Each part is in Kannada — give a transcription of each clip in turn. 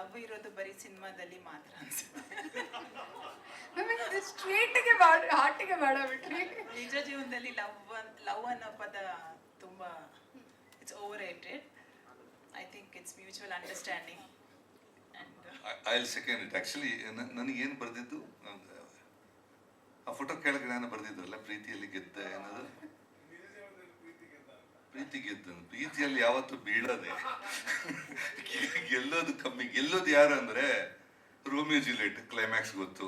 ಲವ್ ಇರೋದು ಬರೀ ಸಿನಿಮಾದಲ್ಲಿ ಮಾತ್ರ ಅನ್ಸುತ್ತೆ. ಸ್ಟ್ರೇಟಿಗೆ ಮಾಡ ಹಾರ್ಟಿಗೆ ಮಾಡ ಬಿಟ್ರಿ. ನಿಜ ಜೀವನದಲ್ಲಿ ಲವ್ ಲವ್ ಅನ್ನೋ ಪದ ತುಂಬ it's overrated I think it's mutual understanding and I will second it actually ನನಗೇನು ಬರೆದಿದ್ದು? ಆ ಫೋಟೋ ಕೆಳಗೆ ನಾನು ಬರೆದಿದ್ದಲ್ಲ ಪ್ರೀತಿಯಲ್ಲಿ ಗೆದ್ದ ಅನ್ನೋದು ಪ್ರೀತಿ ಗೆದ್ದನು ಪ್ರೀತಿಯಲ್ಲಿ ಯಾವತ್ತು ಬೀಳದೆ. ಗೆಲ್ಲೋದು ಕಮ್ಮಿ ಗೆಲ್ಲೋದು ಯಾರು ಅಂದ್ರೆ ರೋಮಿಯೋ ಜುಲಿಯಟ್ ಕ್ಲೈಮ್ಯಾಕ್ಸ್ ಗೊತ್ತು.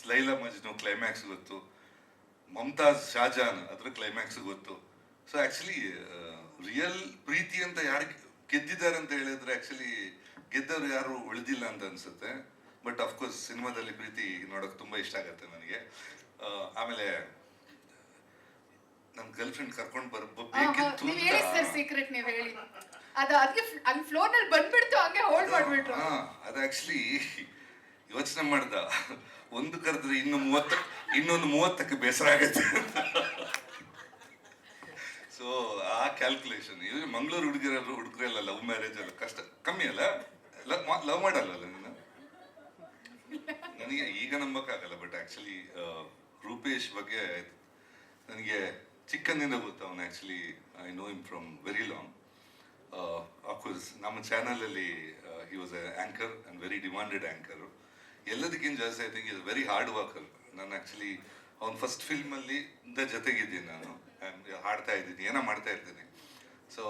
ಸ್ಲೈಲಾ ಮಜ್ನು ಕ್ಲೈಮ್ಯಾಕ್ಸ್ ಗೊತ್ತು. ಮಮತಾಜ್ ಶಾಜಾನ್ ಅದ್ರ ಕ್ಲೈಮ್ಯಾಕ್ಸ್ ಗೊತ್ತು. ಸೊ ಆಕ್ಚುಲಿ ರಿಯಲ್ ಪ್ರೀತಿ ಅಂತ ಯಾರು ಗೆದ್ದಿದ್ದಾರೆ ಅಂತ ಹೇಳಿದ್ರೆ ಆಕ್ಚುಲಿ ಗೆದ್ದವರು ಯಾರು ಉಳಿದಿಲ್ಲ ಅಂತ ಅನ್ಸುತ್ತೆ. ಬಟ್ ಅಫ್ಕೋರ್ಸ್ ಸಿನಿಮಾದಲ್ಲಿ ಪ್ರೀತಿ ನೋಡೋಕೆ ತುಂಬಾ ಇಷ್ಟ ಆಗತ್ತೆ ನನಗೆ. ಆಮೇಲೆ ನನ್ನ ಗರ್ಲ್ ಫ್ರೆಂಡ್ ಕರ್ಕೊಂಡು ಬರ್ಬೇಕಿತ್ತು ಅದ ಅದಕ್ಕೆ ಹಂಗೆ ಬಂದ್ಬಿಡ್ತು ಹಂಗೆ ಹೋಲ್ಡ್ ಮಾಡ್ಬಿಟ್ರು. ಹಾ ಅದು ಆಕ್ಚುಲಿ ಯೋಚನೆ ಮಾಡ್ದ. ಒಂದು ಕರೆದ್ರೆ ಇನ್ನು ಮೂವತ್ತ ಇನ್ನೊಂದು ಮೂವತ್ತಕ್ಕೆ ಬೇಸರ ಆಗತ್ತೆ ಸೊ ಆ ಕ್ಯಾಲ್ಕುಲೇಷನ್ ಇದು ಮಂಗಳೂರು ಹುಡುಗಿರಲ್ಲ ಹುಡುಗರೆಲ್ಲ ಲವ್ ಮ್ಯಾರೇಜ್ ಅಲ್ಲ ಕಷ್ಟ ಕಮ್ಮಿ ಅಲ್ಲ? ಲವ್ ಮಾಡಲ್ಲ ನೀನು ನನಗೆ ಈಗ ನಂಬಕ್ಕಾಗಲ್ಲ ಬಟ್ ಆಕ್ಚುಲಿ ರೂಪೇಶ್ ಬಗ್ಗೆ ನನಗೆ ಚಿಕ್ಕಂದಿಂದ ಗೊತ್ತು ಅವನು actually I know him from very long of course ನಮ್ಮ ಚಾನಲಲ್ಲಿ he was anchor and very demanded anchor ಎಲ್ಲದಕ್ಕಿಂತ ಜಾಸ್ತಿ I think is very hard worker ನಾನು ಆ್ಯಕ್ಚುಲಿ ಅವ್ನ ಫಸ್ಟ್ ಫಿಲ್ಮಲ್ಲಿ ಇಂದ ಜೊತೆಗಿದ್ದೀನಿ ನಾನು. ಹಾಡ್ತಾ ಇದ್ದೀನಿ, ಏನೋ ಮಾಡ್ತಾ ಇರ್ತೀನಿ. ಸೊ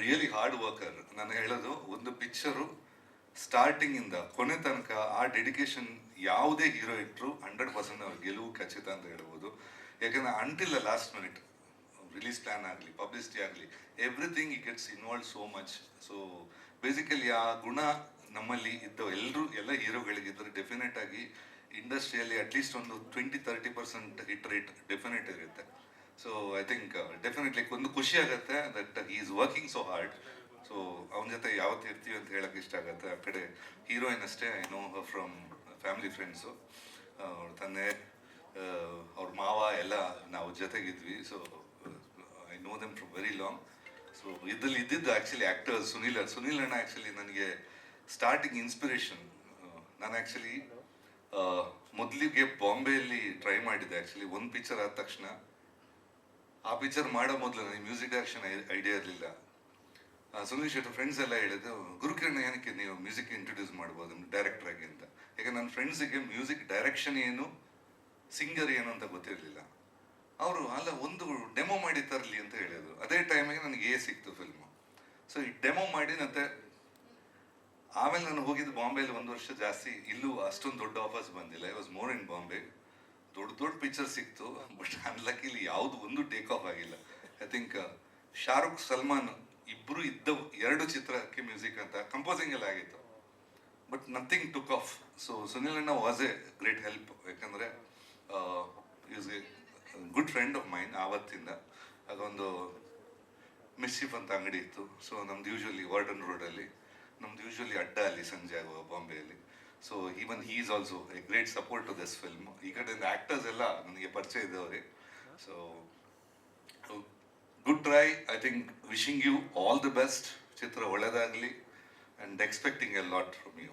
ರಿಯಲಿ ಹಾರ್ಡ್ ವರ್ಕರ್ ನಾನು ಹೇಳೋದು, ಒಂದು ಪಿಕ್ಚರು ಸ್ಟಾರ್ಟಿಂಗಿಂದ ಕೊನೆ ತನಕ ಆ ಡೆಡಿಕೇಶನ್ ಯಾವುದೇ ಹೀರೋ ಇಟ್ಟರು ಹಂಡ್ರೆಡ್ ಪರ್ಸೆಂಟ್ ಅವ್ರ ಗೆಲುವು ಖಚಿತ ಅಂತ ಹೇಳ್ಬೋದು. ಯಾಕಂದ್ರೆ until last minute release plan ಆಗಲಿ ಪಬ್ಲಿಸಿಟಿ ಆಗಲಿ ಎವ್ರಿಥಿಂಗ್ ಈ gets involve so much so basically ಆ ಗುಣ ನಮ್ಮಲ್ಲಿ ಇದ್ದ ಎಲ್ಲರೂ ಎಲ್ಲ ಹೀರೋಗಳಿಗಿದ್ದರೆ ಡೆಫಿನೆಟ್ ಆಗಿ ಇಂಡಸ್ಟ್ರಿಯಲ್ಲಿ ಅಟ್ಲೀಸ್ಟ್ ಒಂದು twenty thirty percent hit rate definite ಇರುತ್ತೆ. ಸೊ ಐ ಥಿಂಕ್ ಡೆಫಿನೆಟ್ಲಿ ಒಂದು ಖುಷಿ ಆಗುತ್ತೆ that he is working so hard so ಅವನ ಜೊತೆ ಯಾವತ್ತು ಇರ್ತೀವಿ ಅಂತ ಹೇಳಕ್ ಇಷ್ಟ ಆಗುತ್ತೆ. ಆ ಕಡೆ ಹೀರೋಯಿನ್ ಅಷ್ಟೇ I know from family friends ತಂದೆ ಅವ್ರ ಮಾವ ಎಲ್ಲ ನಾವು ಜೊತೆಗಿದ್ವಿ. So know them from very long so ಇದ್ರಲ್ಲಿ ಇದ್ದಿದ್ದು ಆ್ಯಕ್ಚುಲಿ ಆ್ಯಕ್ಟರ್ ಸುನೀಲ್ ಸುನೀಲ್ ಅಣ್ಣ ಆ್ಯಕ್ಚುಲಿ ನನಗೆ ಸ್ಟಾರ್ಟಿಂಗ್ ಇನ್ಸ್ಪಿರೇಷನ್ ನಾನು ಆ್ಯಕ್ಚುಲಿ ಮೊದಲಿಗೆ ಬಾಂಬೆಯಲ್ಲಿ ಟ್ರೈ ಮಾಡಿದ್ದೆ. ಆ್ಯಕ್ಚುಲಿ ಒಂದು ಪಿಕ್ಚರ್ ಆದ ತಕ್ಷಣ, ಆ ಪಿಕ್ಚರ್ ಮಾಡೋ ಮೊದಲು ನನಗೆ ಮ್ಯೂಸಿಕ್ ಡೈರೆಕ್ಷನ್ ಐಡಿಯಾ ಇರಲಿಲ್ಲ. ಸುನೀಲ್ ಶೆಟ್ಟಿ ಫ್ರೆಂಡ್ಸ್ ಎಲ್ಲ ಹೇಳಿದ್ದು ಗುರುಕಿರಣ ಏನಕ್ಕೆ ನೀವು ಮ್ಯೂಸಿಕ್ ಇಂಟ್ರೊಡ್ಯೂಸ್ ಮಾಡ್ಬೋದು ಡೈರೆಕ್ಟರ್ ಆಗಿ ಅಂತ? ಯಾಕೆ ನನ್ನ ಫ್ರೆಂಡ್ಸಿಗೆ ಮ್ಯೂಸಿಕ್ ಡೈರೆಕ್ಷನ್ ಏನು ಸಿಂಗರ್ ಏನು ಅಂತ ಗೊತ್ತಿರಲಿಲ್ಲ. ಅವರು, ಅಲ್ಲ, ಒಂದು ಡೆಮೋ ಮಾಡಿ ತರಲಿ ಅಂತ ಹೇಳಿದರು. ಅದೇ ಟೈಮಿಗೆ ನನಗೆ ಎ ಸಿಕ್ತು ಫಿಲ್ಮು ಸೊ ಈ ಡೆಮೋ ಮಾಡಿ ಮತ್ತೆ ಆಮೇಲೆ ನಾನು ಹೋಗಿದ್ದು ಬಾಂಬೆಲಿ ಒಂದು ವರ್ಷ ಜಾಸ್ತಿ. ಇಲ್ಲೂ ಅಷ್ಟೊಂದು ದೊಡ್ಡ ಆಫರ್ಸ್ ಬಂದಿಲ್ಲ. I was more in Bombay ದೊಡ್ಡ ದೊಡ್ಡ ಪಿಕ್ಚರ್ ಸಿಕ್ತು. ಬಟ್ ಅನ್ಲಕ್ಕಿಲಿ ಯಾವುದು ಒಂದು ಟೇಕ್ ಆಫ್ ಆಗಿಲ್ಲ. ಐ ಥಿಂಕ್ ಶಾರುಖ್, ಸಲ್ಮಾನ್ ಇಬ್ಬರು ಇದ್ದ ಎರಡು ಚಿತ್ರಕ್ಕೆ ಮ್ಯೂಸಿಕ್ ಅಂತ ಕಂಪೋಸಿಂಗ್ ಎಲ್ಲ ಆಗಿತ್ತು. But nothing took off so Sunil ಅಣ್ಣ ವಾಸ್ ಎ ಗ್ರೇಟ್ ಹೆಲ್ಪ್ ಯಾಕಂದರೆ is a good friend of mine ಆವತ್ತಿಂದ. ಅದೊಂದು ಮಿಸ್ಚಿಫ್ ಅಂತ ಅಂಗಡಿ ಇತ್ತು. ಸೊ ನಮ್ದು ಯೂಶ್ವಲಿ ವಾರ್ಡನ್ ರೋಡಲ್ಲಿ ನಮ್ದು ಯೂಶ್ವಲಿ ಅಡ್ಡ ಅಲ್ಲಿ ಸಂಜೆ ಆಗುವ ಬಾಂಬೆಯಲ್ಲಿ. So even he is also a great support to this film ಈ ಕಡೆಯಿಂದ ಆ್ಯಕ್ಟರ್ಸ್ ಎಲ್ಲ ನನಗೆ ಪರಿಚಯ ಇದ್ದವ್ರೆ. So good try I think wishing you all the best ಚಿತ್ರ ಒಳ್ಳೆಯದಾಗಲಿ and expecting a lot from you